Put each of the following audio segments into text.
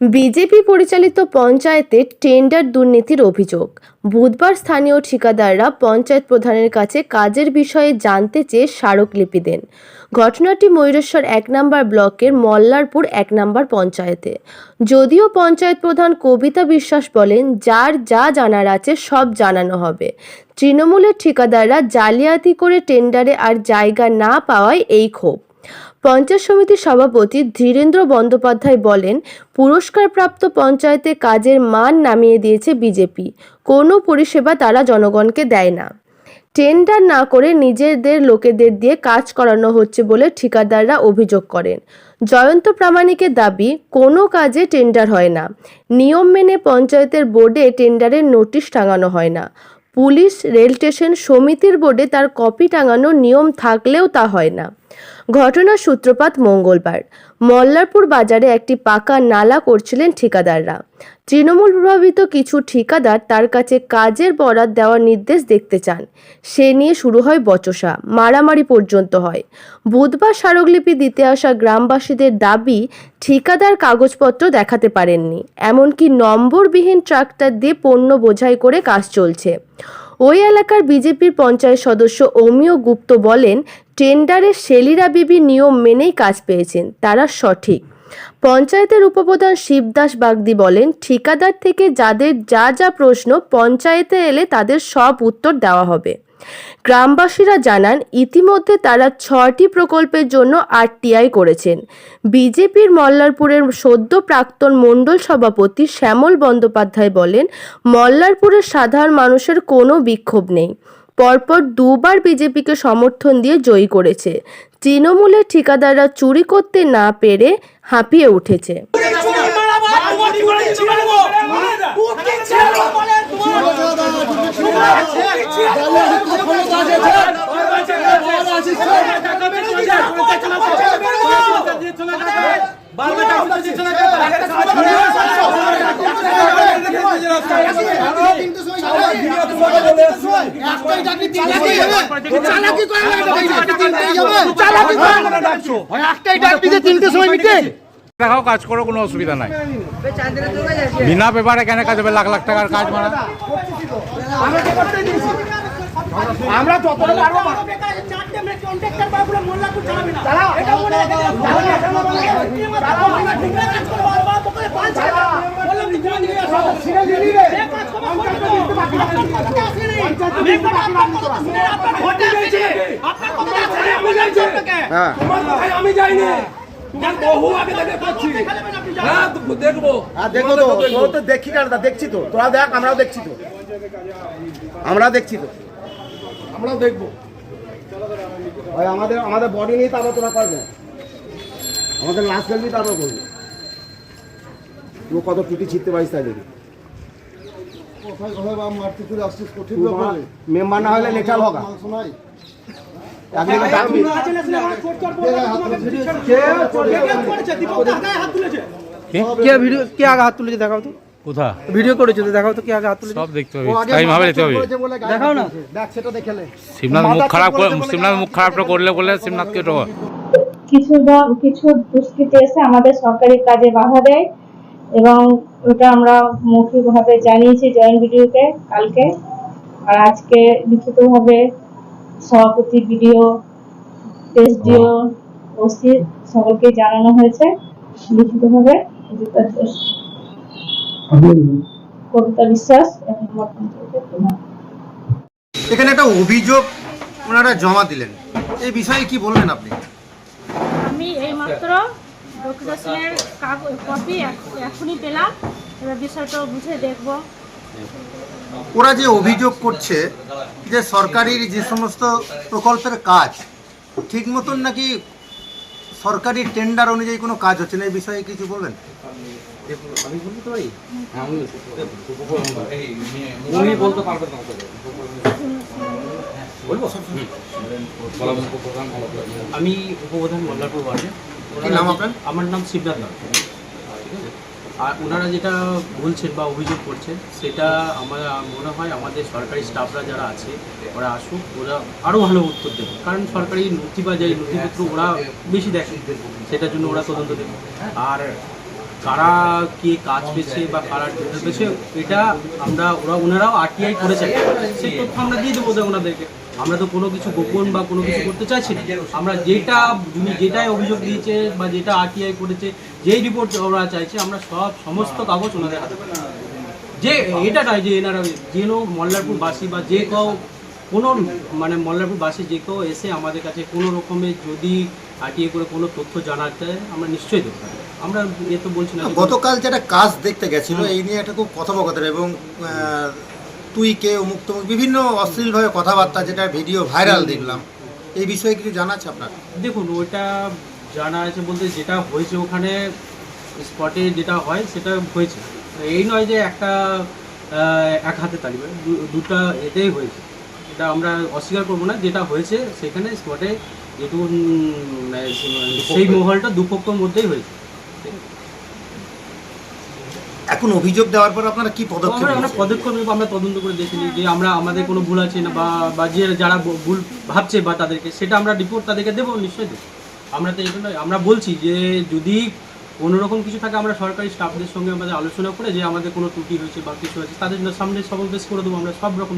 BJP পরিচালিত পঞ্চায়েতে tender দুর্নীতির অভিযোগ। বুধবার স্থানীয় ঠিকাদাররা পঞ্চায়েত প্রধানের কাছে কাজের বিষয়ে জানতে চেয়ে স্মারকলিপি দেন। ঘটনাটি ময়ূরেশ্বর এক নম্বর ব্লকের মল্লারপুর এক নম্বর পঞ্চায়েতে। যদিও পঞ্চায়েত প্রধান কবিতা বিশ্বাস বলেন, যার যা জানার আছে সব জানানো হবে। তৃণমূলের ঠিকাদাররা জালিয়াতি করে টেন্ডারে আর জায়গা না পাওয়ায় এই ক্ষোভ। পঞ্চায়েত সমিতির সভাপতি ধীরেন্দ্র বন্দ্যোপাধ্যায় বলেন, পুরস্কারপ্রাপ্ত পঞ্চায়েতে কাজের মান নামিয়ে দিয়েছে বিজেপি, কোনো পরিষেবা তারা জনগণকে দেয় না। টেন্ডার না করে নিজেদের লোকেদের দিয়ে কাজ করানো হচ্ছে বলে ঠিকাদাররা অভিযোগ করেন। জয়ন্ত প্রামাণিকের দাবি, কোনো কাজে টেন্ডার হয় না। নিয়ম মেনে পঞ্চায়েতের বোর্ডে টেন্ডারের নোটিশ টাঙানো হয় না। পুলিশ, রেল স্টেশন, সমিতির বোর্ডে তার কপি টাঙানোর নিয়ম থাকলেও তা হয় না। ঘটনার সূত্রপাত মঙ্গলবার। মল্লারপুর বাজারে একটি পাকা নালা করছিলেন ঠিকাদাররা। তৃণমূল প্রভাবিত কিছু ঠিকাদার তার কাছে কাজের বরাত দেওয়ার নির্দেশ দেখতে চান। সে নিয়ে শুরু হয় বচসা, মারামারি পর্যন্ত হয়। বুধবার স্মারকলিপি দিতে আসা গ্রামবাসীদের দাবি, ঠিকাদার কাগজপত্র দেখাতে পারেননি, এমনকি নম্বরবিহীন ট্রাক্টর দিয়ে পণ্য বোঝাই করে কাজ চলছে। ওই এলাকার বিজেপির পঞ্চায়েত সদস্য অমিয় গুপ্ত বলেন, টেন্ডারে সেলিরা বিবি নিয়ম মেনেই কাজ পেয়েছেন, তারা সঠিক। পঞ্চায়েতের উপপ্রধান শিবদাস বাগদি বলেন, ঠিকাদার থেকে যাদের যা যা প্রশ্ন পঞ্চায়েতে এলে তাদের সব উত্তর দেওয়া হবে। গ্রামবাসীরা জানান ইতিমধ্যে তারা ছটি প্রকল্পের জন্য আরটিআই করেছেন বিজেপির মল্লারপুরের সদ্য প্রাক্তন মণ্ডল সভাপতি শ্যামল বন্দ্যোপাধ্যায় বলেন মল্লারপুরের সাধারণ মানুষের কোনো বিক্ষোভ নেই পরপর দুবার বিজেপিকে সমর্থন দিয়ে জয়ী করেছে তৃণমূলের ঠিকাদাররা চুরি করতে না পেরে হাঁপিয়ে উঠেছে দেখাও, কাজ করো, কোনো অসুবিধা নাই। বিনা পেপারে কেন কাজ হবে? লাখ লাখ টাকার কাজ মারা। আমরা যতটা পারব আমি যাইনি বহু আগে থেকে করছি। হ্যাঁ দেখব। আর তো তো দেখি কেন দেখছি তো। তোরা দেখ আমরাও দেখছি তো। আমরা দেখছি তো। আমরাও দেখব। ভাই আমাদের আমাদের বডি নিয়ে তারপর তোরা করবে। আমাদের লাস্ট খেলবি তারপর করবি। তুই কত টুটি ছিটতে পারিস তাই দেখি। মেম্বার না হলে লেখাল হোক কে ভিডিও কে আগে হাত তুলেছে দেখাও তো। কোথা ভিডিও করেছ তো দেখাও তো কে আগে হাত তুলেছে। সব দেখতে হবে টাইম হবে যেতে হবে দেখাও না। দেখ সেটা দেখেলে শিবনাথ মুখ খারাপ করে শিবনাথ মুখ খারাপ করলে বলে শিবনাথকে তো কিছু কিছু দুষ্কৃতী এসে আমাদের সরকারি কাজে বাধা দেয় এবং ওটা আমরা মৌখিকভাবে জানিয়েছি জয়েন্ট ভিডিওকে কালকে। আর আজকে লিখিতভাবে সভাপতি বিডিও এসডিও ওসি সকলকে জানানো হয়েছে। লিখিতভাবে কবিতা বিশ্বাস। এখানে একটা অভিযোগ ওনারা জমা দিলেন। এই বিষয়ে কি বললেন আপনি? আমি এইমাত্র ডকুমেন্টের কাগজ কপি এখনই পেলাম। এবার বিষয়টা বুঝে দেখব। ওরা যে অভিযোগ করছে যে সরকারির যে সমস্ত প্রকল্পের কাজ ঠিক মতন নাকি সরকারি টেন্ডার অনুযায়ী কোনো কাজ হচ্ছে না? এই বিষয়ে কিছু বলবেন? আমি উপপ্রধান মল্লারপুর ওয়ার্ডে। নাম আপনার? আমার নাম শিবনাথ নাথ। আর ওনারা যেটা বলছেন বা অভিযোগ করছেন, সেটা আমার মনে হয় আমাদের সরকারি স্টাফরা যারা আছে, ওরা আসুক, ওরা আরও ভালো উত্তর দেবে। কারণ সরকারি নথি বা যে নথিপত্র ওরা বেশি দেখে, সেটার জন্য ওরা তদন্ত দেবে আর কারা কে কাজ পেয়েছে বা কারা টেন্ডার পেয়েছে, এটা আমরা, ওরা, ওনারাও আরটিআই করেছে সেই তথ্য আমরা দিয়ে দেবো ওনাদেরকে। আমরা তো কোনো কিছু গোপন বা কোনো কিছু করতে চাইছি না। আমরা যেটা যেটাই অভিযোগ দিয়েছে বা যেটা আরটিআই করেছে যেই রিপোর্ট ওরা চাইছে আমরা সব সমস্ত কাগজ ওনাদের হাতে যে এটা নয় যে এনারা যেন মল্লারপুর বাসী বা যে কেউ কোনো মানে মল্লারপুরবাসী যে কেউ এসে আমাদের কাছে কোনো রকমের যদি আটিয়ে করে কোনো তথ্য জানাতে আমরা নিশ্চয়ই দেবো আমরা এ তো বলছি না যে- গতকাল যেটা কাজ দেখতে গেছিল এই নিয়ে একটা খুব কথোপকথন এবং তুই কে অমুক তমুক বিভিন্ন অশ্লীলভাবে কথাবার্তা যেটা ভিডিও ভাইরাল দেখলাম এই বিষয়ে কিছু জানা আছে আপনার? দেখুন ওটা জানা আছে বলতে যেটা হয়েছে ওখানে স্পটে যেটা হয় সেটা হয়েছে। এই নয় যে একটা এক হাতে তালি দুটা এতেই হয়েছে। এটা আমরা অস্বীকার করব না যেটা হয়েছে সেখানে স্পটে যেটুকু সেই মহলটা দুপক্ষের মধ্যেই হয়েছে। এখন অভিযোগ দেওয়ার পর আপনারা কি পদক্ষেপ আমরা পদক্ষেপ নেব আমরা তদন্ত করে দেখিনি যে আমরা আমাদের কোনো ভুল আছে না বা বা যে যারা ভুল ভাবছে বা তাদেরকে সেটা আমরা রিপোর্ট তাদেরকে দেবো নিশ্চয়ই দেবো। আমরা তো এটা নয় আমরা বলছি যে যদি কোনো রকম কিছু থাকে আমরা সরকারি স্টাফদের সঙ্গে আমাদের আলোচনা করে যে আমাদের কোনো ত্রুটি হয়েছে বা কিছু হয়েছে তাদের জন্য সামনে সমাবেশ করে দেবো। আমরা সব রকম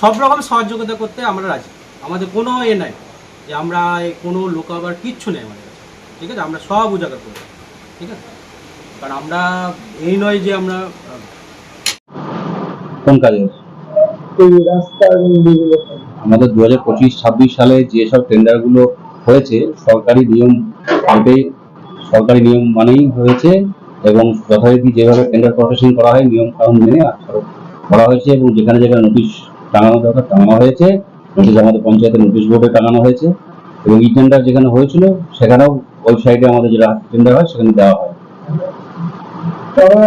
সব রকম সহযোগিতা করতে আমরা রাজি। আমাদের কোনো এ নাই যে আমরা কোনো লোকাবার কিচ্ছু নেই আমাদের কাছে। ঠিক আছে? আমরা সব উজাগার করব। ঠিক আছে? কারণ আমরা এই নয় যে আমরা কোন কাজে? আমাদের দু হাজার পঁচিশ ছাব্বিশ সালে যেসব টেন্ডারগুলো হয়েছে সরকারি নিয়ম সরকারি নিয়ম মানেই হয়েছে এবং যথারীতি যেভাবে টেন্ডার প্রসেসিং করা হয় নিয়ম কানুন মেনে করা হয়েছে এবং যেখানে যেখানে নোটিশ টাঙানো দরকার টাঙানো হয়েছে নোটিশ আমাদের পঞ্চায়েতের নোটিশ বোর্ডে টাঙানো হয়েছে এবং ই টেন্ডার যেখানে হয়েছিল সেখানেও ওয়েবসাইটে আমাদের যেটা টেন্ডার হয় সেখানে দেওয়া হয়। তারা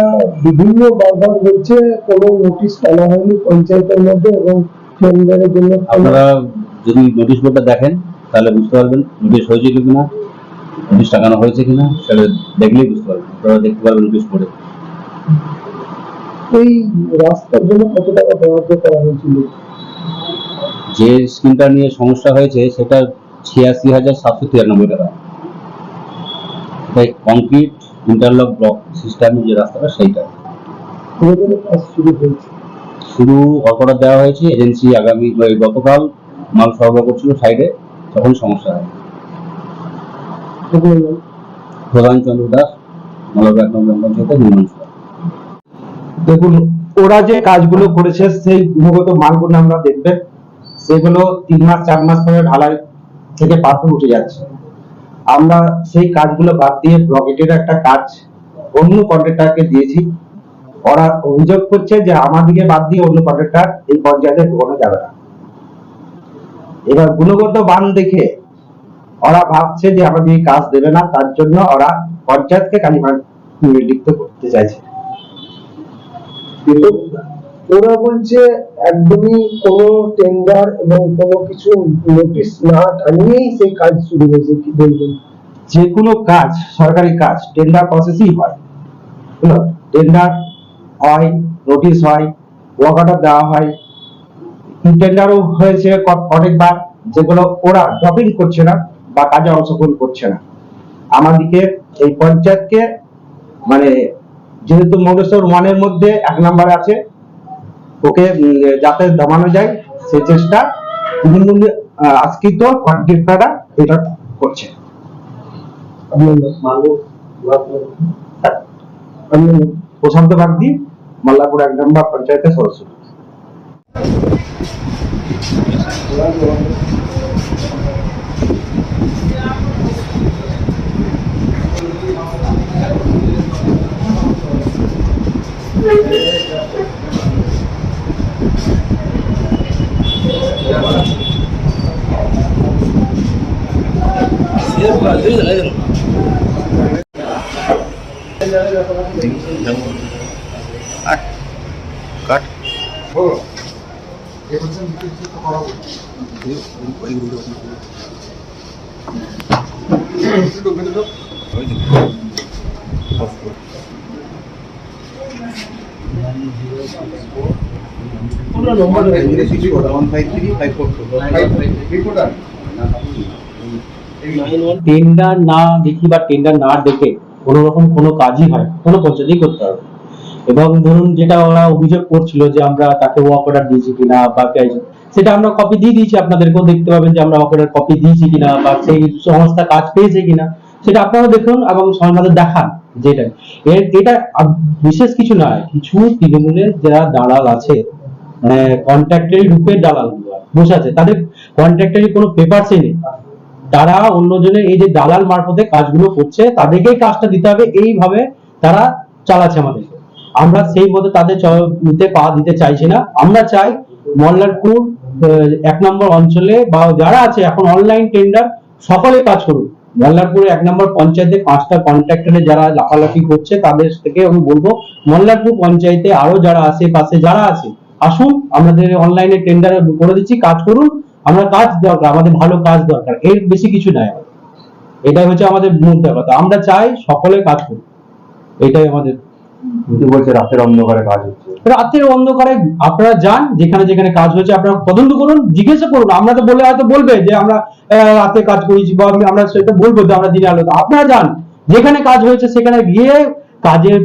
বিভিন্ন বারবার বলছে কোনো নোটিশ টানা হয়নি পঞ্চায়েতের মধ্যে এবং টেন্ডারের জন্য আপনারা যদি নোটিশ বোর্ডটা দেখেন তাহলে বুঝতে পারবেন নোটিশ হয়েছে কি কিনা নোটিশ টাঙানো হয়েছে কিনা সেটা দেখলেই বুঝতে পারবেন। আপনারা দেখতে পারবেন নোটিশ বোর্ডে এই রাস্তার জন্য কত টাকা বরাদ্দ করা হয়েছিল? যে স্কিমটা নিয়ে সমস্যা হয়েছে সেটা ছিয়াশি হাজার সাতশো তিরানব্বই টাকা। তাই কংক্রিট ইন্টারলক ব্লক সিস্টেমের যে রাস্তাটা সেইটা। শুরু অর্ডার দেওয়া হয়েছে এজেন্সি আগামী গতকাল মাল সরবরাহ করছিল সাইডে তখন সমস্যা হয়? প্রধান দাস দেখুন, ওরা যে কাজগুলো করেছে, সেই গুণগত মানগুলো আমরা দেখবেন, সেগুলো তিন মাস, চার মাস ধরে ঢালাই থেকে পাথর উঠে যাচ্ছে। আমরা সেই কাজগুলো বাদ দিয়ে ব্লকেটের একটা কাজ, অন্য কন্ট্রাক্টরকে দিয়েছি। ওরা অভিযোগ করছে যে, আমাদেরকে বাদ দিয়ে অন্য কন্ট্রাক্টর এই পর্যায়ে ঢোকানো যাবে না। এবার গুণগত মান দেখে ওরা ভাবছে যে আমাদের কাজ দেবে না তার জন্য ওরা পঞ্চায়েতকে কালিমার লিপ্ত করতে চাইছে। কিন্তু ওরা বলছে একদমই কোনো টেন্ডার এবং কোনো কিছু নোটিশ না টানিয়েই সেই কাজ শুরু হয়েছে কি বলবেন? যে কোনো কাজ সরকারি কাজ টেন্ডার প্রসেসই হয়। টেন্ডার হয় নোটিশ হয় অর্ডার দেওয়া হয় টেন্ডারও হয়েছে অনেকবার যেগুলো ওরা ড্রপিং করছে না বা কাজে অংশগ্রহণ করছে না। আমাদেরকে এই পঞ্চায়েতকে মানে যেহেতু মৌলেশ্বর ওয়ানের মধ্যে এক নাম্বার আছে ওকে যাতে দমানো যায় সেই চেষ্টা বিভিন্ন আজকিত কন্ট্রাক্টররা এটা করছে? প্রশান্ত বাগদি মাল্লাপুর এক নাম্বার পঞ্চায়েতের সদস্য। Cắt. Cắt. টেন্ডার না দেখি বা টেন্ডার না দেখে কোনো রকম কোনো কাজই হয় কোনো পঞ্চায়েতই করতে হবে। এবং ধরুন যেটা ওরা অভিযোগ করছিল যে আমরা তাকে ওয়াক অর্ডার দিয়েছি কিনা বা সেটা আমরা কপি দিয়ে দিয়েছি। আপনাদেরকেও দেখতে পাবেন যে আমরা ওয়াক অর্ডার কপি দিয়েছি কিনা বা সেই সংস্থা কাজ পেয়েছে কিনা। সেটা আপনারা দেখুন এবং সমাজে দেখান যেটা এর, এটা বিশেষ কিছু নয়, কিছু তৃণমূলের যারা দালাল আছে মানে কন্ট্রাক্টারি রূপে দালাল বসে আছে। তাদের কন্ট্রাক্টারি কোনো পেপারসই নেই। তারা অন্যজনের এই যে দালাল মারফতে কাজগুলো করছে, তাদেরকেই কাজটা দিতে হবে। এইভাবে তারা চালাচ্ছে আমাদেরকে। আমরা সেই মতো তাদের নিতে পা দিতে চাইছি না। আমরা চাই মল্লারপুর এক নম্বর অঞ্চলে বা যারা আছে এখন অনলাইন টেন্ডার সকলে কাজ করুন মল্লারপুরে এক নম্বর পঞ্চায়েতে পাঁচটা কন্ট্রাক্টরে যারা লাফালাফি করছে, তাদের থেকে আমি বলব, মল্লারপুর পঞ্চায়েতে আরও যারা আশেপাশে যারা আছে, আসুন, আমাদের অনলাইনে টেন্ডার করে দিচ্ছি, কাজ করুন। আমরা কাজ দরকার, আমাদের ভালো কাজ দরকার, এর বেশি কিছু নাই। এটাই হচ্ছে আমাদের মুদ্রা কথা আমরা চাই সকলে কাজ করুন এটাই আমাদের বলছে রাতের অন্ধকারে কাজ হচ্ছে। রাতের অন্ধকারে আপনারা যান যেখানে যেখানে কাজ হয়েছে আপনারা তদন্ত করুন জিজ্ঞাসা করুন। আমরা তো বলে হয়তো বলবে যে আমরা রাতে কাজ করেছি বা আমরা সেটা বলব যে আমরা দিনে আলো আপনারা যান যেখানে কাজ হয়েছে সেখানে গিয়ে কাজের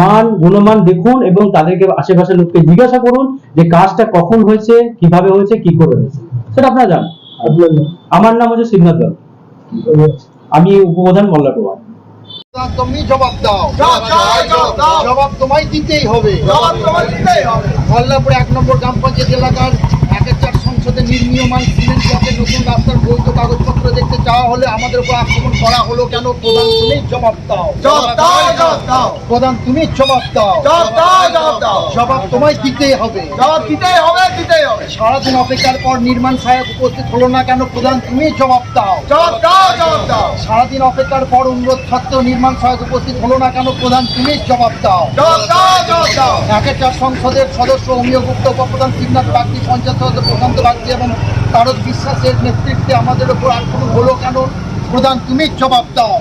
মান গুণমান দেখুন এবং তাদেরকে আশেপাশের লোককে জিজ্ঞাসা করুন যে কাজটা কখন হয়েছে কীভাবে হয়েছে কি করে হয়েছে। সেটা আপনারা জান? আমার নাম হচ্ছে শিবনাথ আমি উপপ্রধান মল্লাটোয়া তুমি জবাব দাও। জবাব তোমায় দিতেই হবে। মল্লাপুর এক নম্বর গ্রাম পঞ্চায়েত এলাকার এক চার সংসদে নির্মীয়মান সিমেন্ট ব্লকের নতুন রাস্তার বৈধ কাগজপত্র দেখতে চাওয়া হলে আমাদের উপর আক্রমণ করা হলো কেন? প্রধান তুমি জবাব দাও। প্রধান তুমি জবাব দাও। জবাব তোমায় দিতেই হবে। জবাব দিতেই হবে দিতেই হবে। সারাদিন অপেক্ষার পর নির্মাণ সহায়ক উপস্থিত হলো না কেন? প্রধান তুমি জবাব দাও। জবাব দাও জবাব দাও। সারাদিন অপেক্ষার পর অনুরোধ সত্ত্বেও নির্মাণ সহায়ক উপস্থিত হলো না কেন? প্রধান তুমি জবাব দাও। একের চার সংসদের সদস্য অমিয় গুপ্ত উপপ্রধান শিবনাথ বাগদি পঞ্চায়েত সদস্য প্রশান্ত বাগদি এবং তারক বিশ্বাসের নেতৃত্বে আমাদের উপর আক্রমণ হলো কেন প্রধান তুমি জবাব দাও।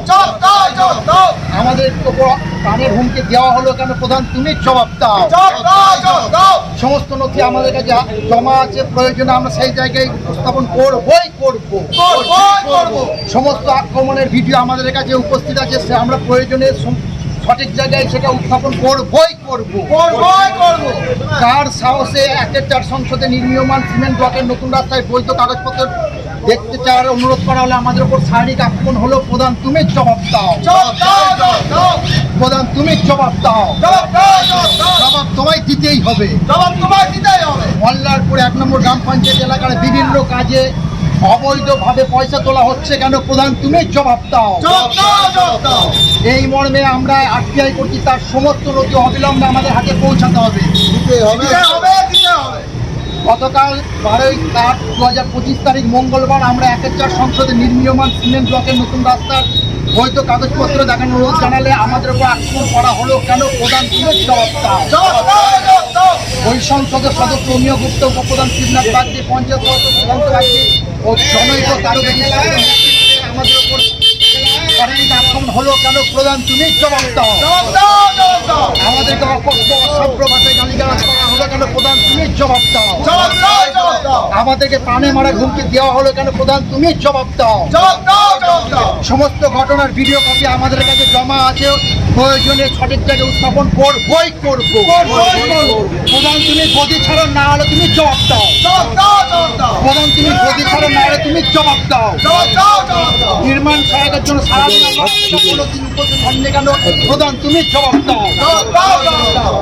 আমাদের উপর প্রাণের হুমকি দেওয়া হলো কেন? প্রধান তুমি জবাব দাও। সমস্ত নথি আমাদের কাছে জমা আছে প্রয়োজনে আমরা সেই জায়গায় উপস্থাপন করবই করব। করব। সমস্ত আক্রমণের ভিডিও আমাদের কাছে উপস্থিত আছে সে আমরা প্রয়োজনে সঠিক জায়গায় সেটা উত্থাপন করবই করব। করবই করব। কার সাহসে একের চার সংসদে নির্মীয়মান সিমেন্ট ব্লকের নতুন রাস্তায় বৈধ কাগজপত্র দেখতে চাওয়ার অনুরোধ করা হলে আমাদের উপর শারীরিক আক্রমণ হলো প্রধান তুমি জবাব দাও। প্রধান তুমি জবাব দাও। জবাব তোমায় দিতেই হবে। জবাব তোমায় দিতেই হবে। মল্লারপুর এক নম্বর গ্রাম পঞ্চায়েত এলাকার বিভিন্ন কাজে অবৈধভাবে পয়সা তোলা হচ্ছে কেন প্রধান? তুমি জবাব দাও। এই মর্মে আমরা আরটিআই করছি তার সমস্ত নথি অবিলম্বে আমাদের হাতে পৌঁছাতে হবে। হবে। গতকাল বারোই আট দু হাজার পঁচিশ তারিখ মঙ্গলবার আমরা একের চার সংসদে নির্মীয়মান সিমেন্ট ব্লকের নতুন রাস্তার বৈধ কাগজপত্র দেখানোর অনুরোধ জানালে আমাদের উপর আক্রমণ করা হলো কেন প্রধান ওই সংসদের সদস্য অমিয় গুপ্ত, উপপ্রধান শিবনাথ বাগদি, পঞ্চায়েত সদস্য ও জনৈক নেতৃত্বে আমাদের উপর আক্রমণ হলো কেন প্রধান তুমি জবাব দাও আমাদেরকে অসভ্য ভাষায় গালিগালাজ করা হলো কেন প্রধান তুমি জবাব দাও আমাদেরকে প্রাণে মারা হুমকি দেওয়া হলো কেন প্রধান তুমি জবাব দাও সমস্ত ঘটনার ভিডিও কপি আমাদের কাছে জমা আছে প্রয়োজনে সঠিক জায়গায় উত্থাপন করবই করব প্রধান তুমি গদি ছাড়া না হলে তুমি জবাব দাও প্রধান তুমি গদি ছাড়া না হলে তুমি জবাব দাও নির্মাণ সহায়তার জন্য সারা কোনোদিন উপস্থিত কেন? প্রধান তুমি জবাব দাও।